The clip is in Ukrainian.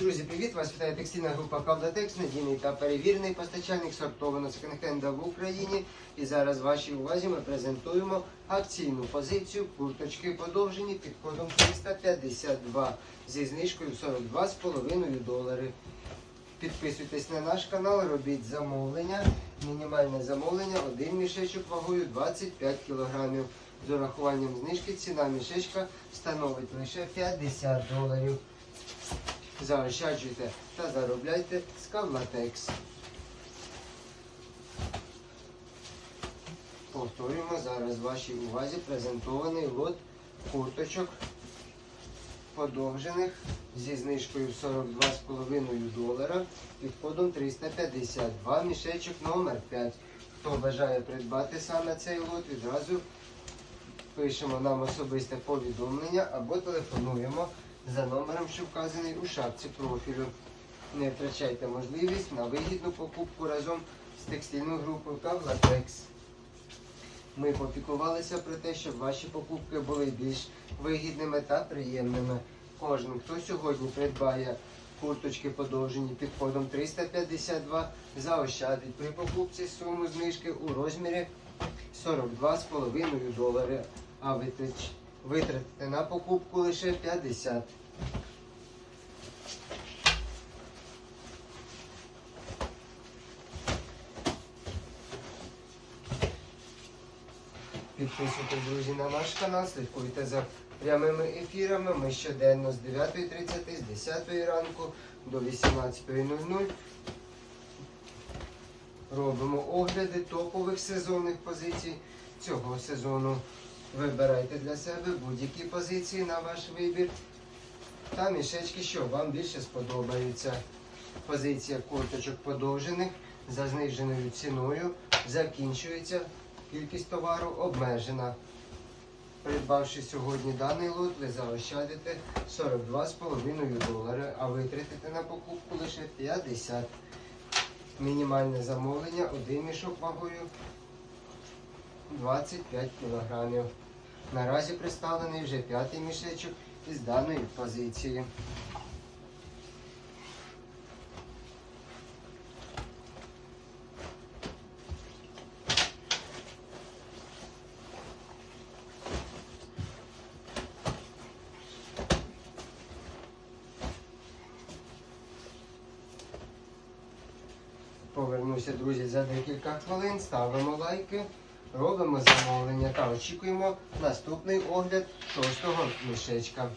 Друзі, привіт! Вас вітає текстильна група Кавдатекс, надійний та перевірений постачальник сортованого секонд-хенда в Україні. І зараз вашій увазі ми презентуємо акційну позицію курточки подовжені під кодом 352 зі знижкою 42,5 долари. Підписуйтесь на наш канал, робіть замовлення. Мінімальне замовлення один мішечок вагою 25 кг. З урахуванням знижки ціна мішечка становить лише 50 доларів. Заощаджуйте та заробляйте з Кавлатекс. Повторюємо зараз вашій увазі презентований лот курточок подовжених зі знижкою 42,5 долара під кодом 352 мішечок номер 5. Хто бажає придбати саме цей лот, відразу пишемо нам особисте повідомлення або телефонуємо за номером, що вказаний у шапці профілю. Не втрачайте можливість на вигідну покупку разом з текстильною групою Кавлатекс. Ми попікувалися про те, щоб ваші покупки були більш вигідними та приємними. Кожен, хто сьогодні придбає курточки подовжені під кодом 352, заощадить при покупці суму знижки у розмірі 42,5 долари, а витрат- витратите на покупку лише 50. Підписуйтесь, друзі, на наш канал, слідкуйте за прямими ефірами. Ми щоденно з 9.30, з 10 ранку до 18.00 робимо огляди топових сезонних позицій цього сезону. Вибирайте для себе будь-які позиції на ваш вибір та мішечки, що вам більше сподобаються. Позиція курточок подовжених за зниженою ціною закінчується. Кількість товару обмежена. Придбавши сьогодні даний лот, ви заощадите 42,5 долари, а витратите на покупку лише 50. Мінімальне замовлення один мішок вагою 25 кг. Наразі представлений вже п'ятий мішечок із даної позиції. Повернуся, друзі, за декілька хвилин. Ставимо лайки, робимо замовлення та очікуємо наступний огляд шостого мішечка.